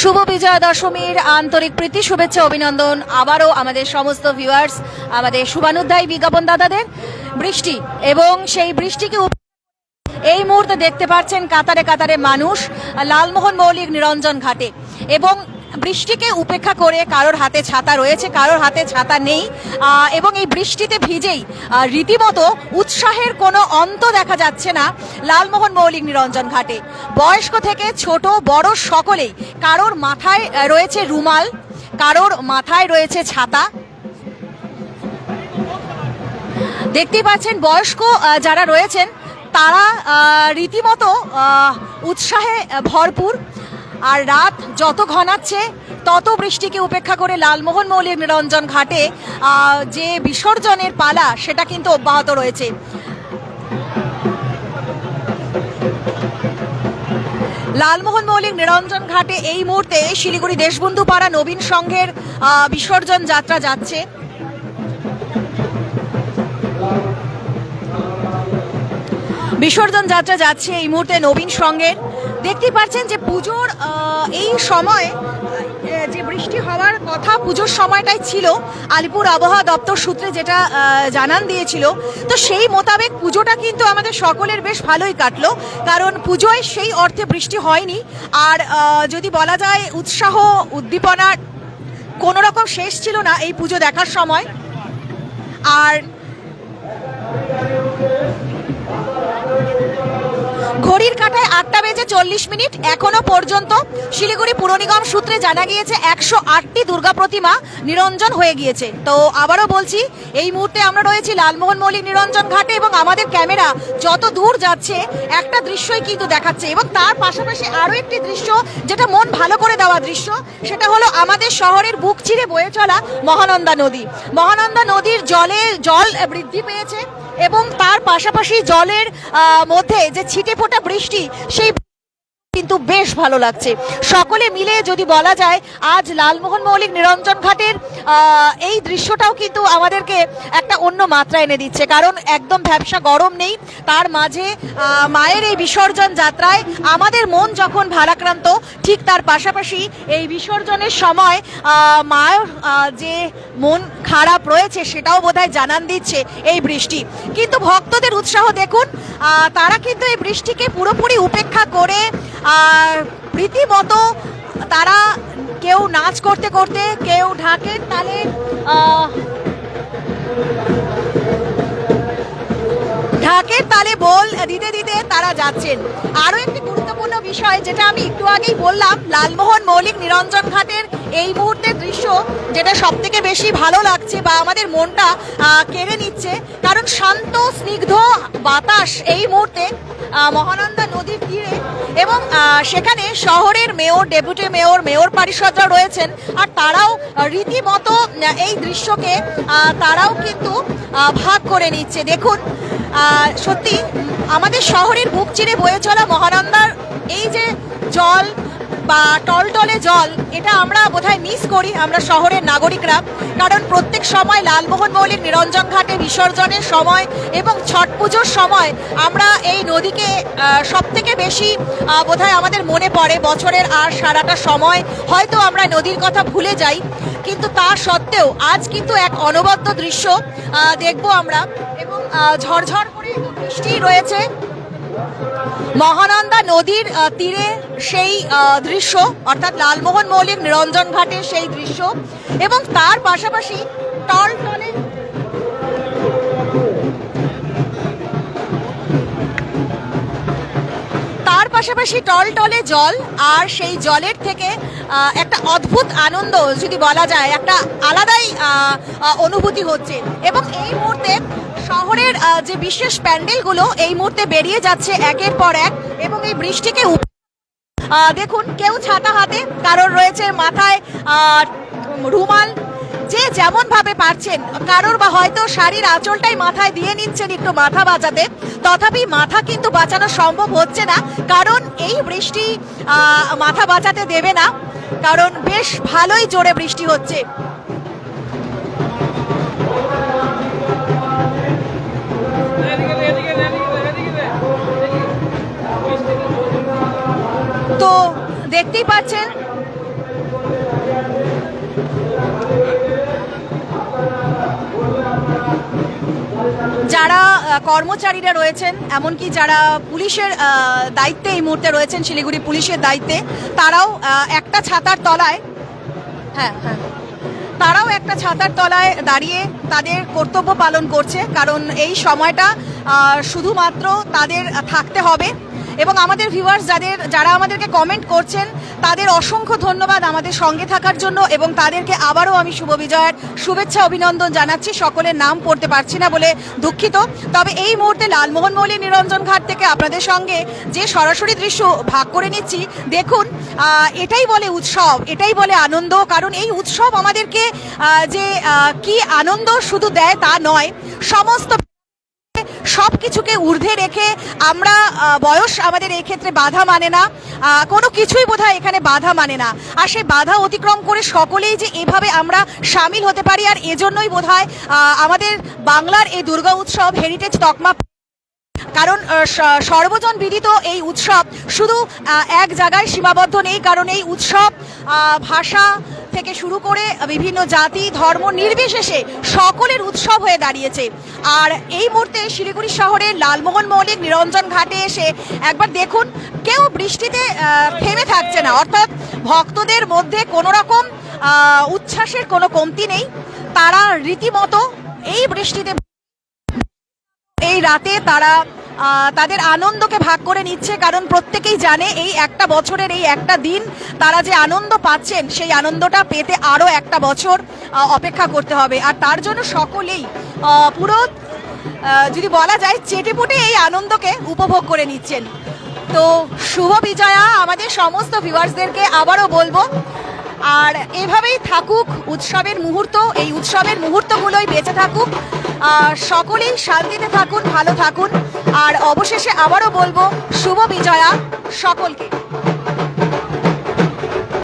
শুভ বিজয়া দশমীর আন্তরিক প্রীতি, শুভেচ্ছা, অভিনন্দন। আবারও আমাদের সমস্ত ভিউয়ার্স আমাদের শুভানুধ্যায় বিজ্ঞাপন দাদাদের বৃষ্টি এবং সেই বৃষ্টিকে এই মুহূর্তে দেখতে পাচ্ছেন কাতারে কাতারে মানুষ লালমোহন মৌলিক নিরঞ্জন ঘাটে। এবং বৃষ্টিকে উপেক্ষা করে কারোর হাতে ছাতা রয়েছে, কারোর হাতে ছাতা নেই এবং এই বৃষ্টিতে ভিজেই রীতিমতো উৎসাহের কোনো অন্ত দেখা যাচ্ছে না লালমোহন মৌলিক নিরঞ্জন ঘাটে। বয়স্ক থেকে ছোট, বড় সকলেই কারোর মাথায় রয়েছে রুমাল, কারোর মাথায় রয়েছে ছাতা। দেখতেই পাচ্ছেন বয়স্ক যারা রয়েছেন, তারা রীতিমতো উৎসাহে ভরপুর। আর রাত যত ঘনাচ্ছে, তত বৃষ্টিকে উপেক্ষা করে লালমোহন মৌলিক নিরঞ্জন ঘাটে যে বিসর্জনের পালা, সেটা কিন্তু অব্যাহত রয়েছে। লালমোহন মৌলিক নিরঞ্জন ঘাটে এই মুহূর্তে শিলিগুড়ি দেশবন্ধু পাড়া নবীন সংঘের বিসর্জন যাত্রা যাচ্ছে। বিসর্জন যাত্রা যাচ্ছে এই মুহূর্তে নবীন সঙ্গের দেখতে পাচ্ছেন যে পুজোর এই সময় যে বৃষ্টি হওয়ার কথা পুজোর সময়টাই ছিল, আলিপুর আবহাওয়া দপ্তর সূত্রে যেটা জানান দিয়েছিল, তো সেই মোতাবেক পুজোটা কিন্তু আমাদের সকলের বেশ ভালোই কাটলো, কারণ পুজোয় সেই অর্থে বৃষ্টি হয়নি, আর যদি বলা যায় উৎসাহ, উদ্দীপনার কোনো রকম শেষ ছিল না এই পুজো দেখার সময়। আর ঘড়ির কাঁটায় আটটা বেজে চল্লিশ মিনিট, এখনও পর্যন্ত শিলিগুড়ি পুর নিগম সূত্রে জানা গিয়েছে একশো আটটি দুর্গা প্রতিমা নিরঞ্জন হয়ে গিয়েছে। তো আবারও বলছি, এই মুহূর্তে আমরা রয়েছি লালমোহন মৌলিক নিরঞ্জন ঘাটে এবং আমাদের ক্যামেরা যত দূর যাচ্ছে, একটা দৃশ্যই কিন্তু দেখাচ্ছে এবং তার পাশাপাশি আরও একটি দৃশ্য যেটা মন ভালো করে দেওয়া দৃশ্য, সেটা হলো আমাদের শহরের বুক চিরে বয়ে চলা মহানন্দা নদী। মহানন্দা নদীর জলে জল বৃদ্ধি পেয়েছে এবং তার পাশাপাশি জলের মধ্যে যে ছিটে ফোটা বৃষ্টি, সেই কিন্তু বেশ ভালো লাগছে। সকলে মিলে যদি বলা যায়, আজ লালমোহন মৌলিক, নিরঞ্জন ঘাটের এই দৃশ্যটাও কিন্তু আমাদেরকে একটা অন্য মাত্রা এনে দিচ্ছে। কারণ একদম ব্যবসা গরম নেই। তার মাঝে মায়ের এই বিসর্জন যাত্রায় আমাদের মন যখন ভারাক্রান্ত, ঠিক তার পাশাপাশি এই বিসর্জনের সময় মায়ের যে মন খারাপ রয়েছে সেটাও বোধহয় জানান দিচ্ছে এই বৃষ্টি। কিন্তু ভক্তদের উৎসাহ দেখুন তারা কিন্তু এই বৃষ্টিকে পুরোপুরি উপেক্ষা করে রীতিমতো তারা কেউ নাচ করতে করতে কেউ ঢাকের তালে ঢাকের তালে বল দিতে দিতে তারা যাচ্ছেন। আরও একটি গুরুত্বপূর্ণ বিষয় যেটা আমি একটু আগেই বললাম, লালমোহন মৌলিক নিরঞ্জন ঘাটের এই মুহূর্তের দৃশ্য যেটা সব থেকে বেশি ভালো লাগছে বা আমাদের মনটা কেড়ে নিচ্ছে। কারণ শান্ত, স্নিগ্ধ বাতাস এই মুহূর্তে মহানন্দা নদীর তীরে এবং সেখানে শহরের মেয়র, ডেপুটি মেয়র মেয়র পরিষদরা রয়েছেন আর তারাও রীতিমতো এই দৃশ্যকে তারাও কিন্তু ভাগ করে নিচ্ছে। দেখুন সত্যি, আমাদের শহরের বুক চিরে বয়ে চলা মহানন্দার এই যে জল বা টলটলে জল, এটা আমরা বোধহয় মিস করি, আমরা শহরের নাগরিকরা। কারণ প্রত্যেক সময় লালমোহন মৌলিক নিরঞ্জন ঘাটে বিসর্জনের সময় এবং ছট পুজোর সময় আমরা এই নদীকে সব থেকে বেশি বোধহয় আমাদের মনে পড়ে। বছরের আর সারাটা সময় হয়তো আমরা নদীর কথা ভুলে যাই। কিন্তু তা সত্ত্বেও আজ কিন্তু এক অনবদ্য দৃশ্য দেখব আমরা। এবং ঝরঝর করে বৃষ্টি রয়েছে। মহানন্দা নদীর তীরে সেই দৃশ্য, অর্থাৎ লালমোহন মৌলিক নিরঞ্জন ঘাটের সেই দৃশ্য, এবং তার পাশাপাশি টল পাশাপাশি টলটলে জল, আর সেই জলের থেকে একটা অদ্ভুত আনন্দ যদি বলা যায়, একটা আলাদাই অনুভূতি হচ্ছে। এবং এই মুহূর্তে শহরের যে বিশেষ প্যান্ডেলগুলো, এই মুহূর্তে বেরিয়ে যাচ্ছে একের পর এক, এবং এই বৃষ্টিকে দেখুন, কেউ ছাতা হাতে, কারোর রয়েছে মাথায় রুমাল যে যেমন ভাবে পারছেন, কারোর বা হয়তো শাড়ির আঁচলটাই মাথায় দিয়ে নিচ্ছেন একটু মাথা বাঁচাতে, তথাপি মাথা কিন্তু বাঁচানো সম্ভব হচ্ছে না, কারণ এই বৃষ্টি মাথা বাঁচাতে দেবে না, কারণ বেশ ভালোই জোরে বৃষ্টি হচ্ছে। তো দেখতেই পাচ্ছেন যারা আহ, কর্মচারীরা রয়েছেন, এমনকি যারা পুলিশের দায়িত্বে এই মুহূর্তে রয়েছেন, শিলিগুড়ি পুলিশের দায়িত্বে, তারাও একটা ছাতার তলায় হ্যাঁ হ্যাঁ তারাও একটা ছাতার তলায় দাঁড়িয়ে তাদের কর্তব্য পালন করছে, কারণ এই সময়টা শুধুমাত্র তাদের থাকতে হবে। এবং আমাদের ভিউয়ার্স যাদের, যারা আমাদেরকে কমেন্ট করছেন তাদের অসংখ্য ধন্যবাদ আমাদের সঙ্গে থাকার জন্য এবং তাদেরকে আবারও আমি শুভ বিজয়ের শুভেচ্ছা অভিনন্দন জানাচ্ছি। সকলের নাম পড়তে পারছি না বলে দুঃখিত। তবে এই মুহূর্তে লালমোহন মৌলী নিরঞ্জন ঘাট থেকে আপনাদের সঙ্গে যে সরাসরি দৃশ্য ভাগ করে নিচ্ছি, দেখুন এটাই বলে উৎসব, এটাই বলে আনন্দ, কারণ এই উৎসব আমাদেরকে যে কি আনন্দ শুধু দেয় তা নয়, সমস্ত সব কিছুকে ঊর্ধ্বে রেখে আমরা বয়স আমাদের এই ক্ষেত্রে বাধা মানে না কোনো কিছুই বোধ এখানে বাধা মানে না। আর সেই বাধা অতিক্রম করে সকলেই যে এভাবে আমরা সামিল হতে পারি আর এজন্যই আহ, আমাদের বাংলার এই দুর্গা উৎসব হেরিটেজ তকমা কারণ সর্বজন বিদিত এই উৎসব শুধু এক জায়গায় সীমাবদ্ধ নেই, কারণ এই উৎসব ভাষা থেকে শুরু করে বিভিন্ন জাতি, ধর্ম নির্বিশেষে সকলের উৎসব হয়ে দাঁড়িয়েছে। আর এই মুহূর্তে শিলিগুড়ি শহরের লালমোহন মৌলিক নিরঞ্জন ঘাটে এসে একবার দেখুন, কেউ বৃষ্টিতে থেমে থাকছে না। অর্থাৎ ভক্তদের মধ্যে কোনো রকম উচ্ছ্বাসের কোনো কমতি নেই। তারা রীতিমতো এই বৃষ্টিতে, এই রাতে তারা তাদের আনন্দকে ভাগ করে নিচ্ছে, কারণ প্রত্যেকেই জানে এই একটা বছরের এই একটা দিন তারা যে আনন্দ পাচ্ছেন, সেই আনন্দটা পেতে আরও একটা বছর অপেক্ষা করতে হবে। আর তার জন্য সকলেই পুরো যদি বলা যায়, চেটেপুটে এই আনন্দকে উপভোগ করে নিচ্ছেন। তো শুভ বিজয়া, আমাদের সমস্ত ভিউয়ার্সদেরকে আবারও বলব আর এভাবেই থাকুক উৎসবের মুহূর্ত, এই উৎসবের মুহূর্তগুলোই বেঁচে থাকুক। সকলেই শান্তিতে থাকুন, ভালো থাকুন। আর অবশেষে আবারও বলব, শুভ বিজয়া সকলকে।